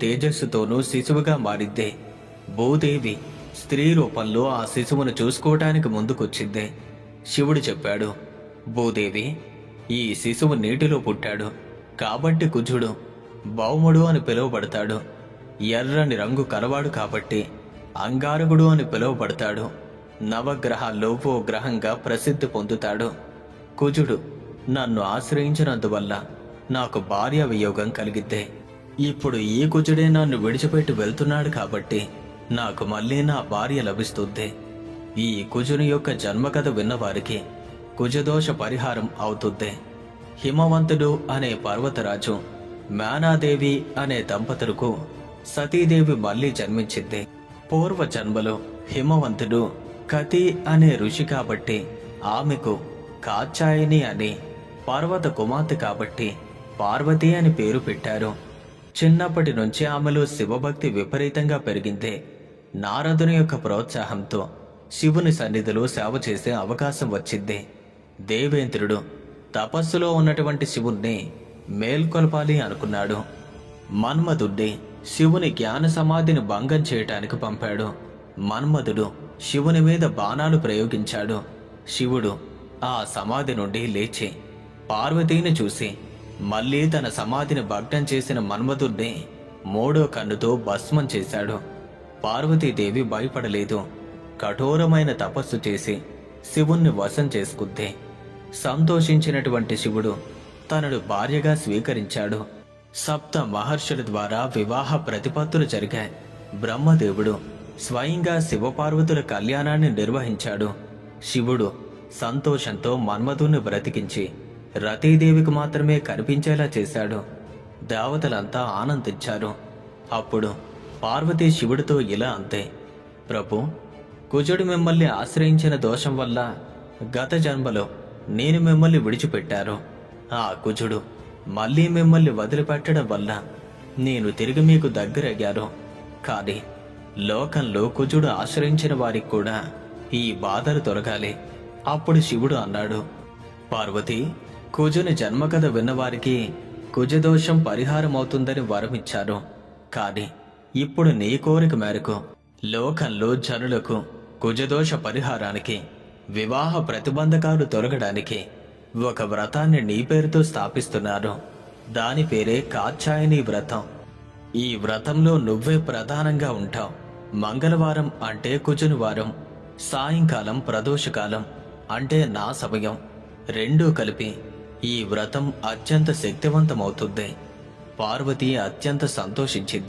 తేజస్సుతోనూ శిశువుగా మారిద్దే. భూదేవి స్త్రీ రూపంలో ఆ శిశువును చూసుకోవటానికి ముందుకొచ్చిందే. శివుడు చెప్పాడు భూదేవి ఈ శిశువు నీటిలో పుట్టాడు. కాబట్టి కుజుడు భౌముడు అని పిలువబడతాడు. ఎర్రని రంగు కలవాడు కాబట్టి అంగారకుడు అని పిలువబడతాడు. నవగ్రహాల్లో ఓ గ్రహంగా ప్రసిద్ధి పొందుతాడు. కుజుడు నన్ను ఆశ్రయించినందువల్ల నాకు భార్య వియోగం కలిగిద్దే. ఇప్పుడు ఈ కుజుడే నన్ను విడిచిపెట్టి వెళ్తున్నాడు కాబట్టి నాకు మళ్ళీ నా భార్య లభిస్తుంది. ఈ కుజుని యొక్క జన్మకథ విన్నవారికి కుజదోష పరిహారం అవుతుంది. హిమవంతుడు అనే పర్వతరాజు మేనాదేవి అనే దంపతులకు సతీదేవి మళ్ళీ జన్మించింది. పూర్వ జన్మలో హిమవంతుడు కతి అనే ఋషి కాబట్టి ఆమెకు కాచాయిని అని పర్వత కుమార్తె కాబట్టి పార్వతి అని పేరు పెట్టారు. చిన్నప్పటి నుంచి ఆమెలో శివభక్తి విపరీతంగా పెరిగింది. నారదుని యొక్క ప్రోత్సాహంతో శివుని సన్నిధిలో సేవ చేసే అవకాశం వచ్చింది. దేవేంద్రుడు తపస్సులో ఉన్నటువంటి శివుణ్ణి మేల్కొల్పాలి అనుకున్నాడు. మన్మధుడ్డి శివుని జ్ఞాన సమాధిని భంగం చేయటానికి పంపాడు. మన్మధుడు శివుని మీద బాణాలు ప్రయోగించాడు. శివుడు ఆ సమాధి నుండి లేచి పార్వతీని చూసి మళ్ళీ తన సమాధిని భగ్నం చేసిన మన్మధుడిని మూడో కన్నుతో భస్మం చేశాడు. పార్వతీదేవి భయపడలేదు. కఠోరమైన తపస్సు చేసి శివుణ్ణి వశం చేసుకుంది. సంతోషించినటువంటి శివుడు తనను భార్యగా స్వీకరించాడు. సప్త మహర్షుల ద్వారా వివాహ ప్రతిపత్తులు జరిగాయి. బ్రహ్మదేవుడు స్వయంగా శివపార్వతుల కళ్యాణాన్ని నిర్వహించాడు. శివుడు సంతోషంతో మన్మధుని బ్రతికించి రతీదేవికి మాత్రమే కనిపించేలా చేశాడు. దేవతలంతా ఆనందించారు. అప్పుడు పార్వతీ శివుడితో ఇలా అంతే ప్రభు కుజుడు మిమ్మల్ని ఆశ్రయించిన దోషం వల్ల గత జన్మలో నేను మిమ్మల్ని విడిచిపెట్టారు. ఆ కుజుడు మళ్ళీ మిమ్మల్ని వదిలిపెట్టడం వల్ల నేను తిరిగి మీకు దగ్గరయ్యారు కానీ లోకంలో కుజుడు ఆశ్రయించిన వారికి కూడా ఈ బాధలు తొలగాలి. అప్పుడు శివుడు అన్నాడు. పార్వతి కుజుని జన్మకథ విన్నవారికి కుజదోషం పరిహారం అవుతుందని వరమిచ్చారు కానీ ఇప్పుడు నీ కోరిక మేరకు లోకంలో జనులకు కుజదోష పరిహారానికి వివాహ ప్రతిబంధకాలు తొలగడానికి ఒక వ్రతాన్ని నీ పేరుతో స్థాపిస్తున్నారు. దాని పేరే కాచాయని వ్రతం. ఈ వ్రతంలో నువ్వే ప్రధానంగా ఉంటావు. మంగళవారం అంటే కుజుని వారం సాయంకాలం ప్రదోషకాలం అంటే నా సమయం. రెండూ కలిపి ఈ వ్రతం అత్యంత శక్తివంతమవుతుంది. పార్వతి అత్యంత సంతోషించింది.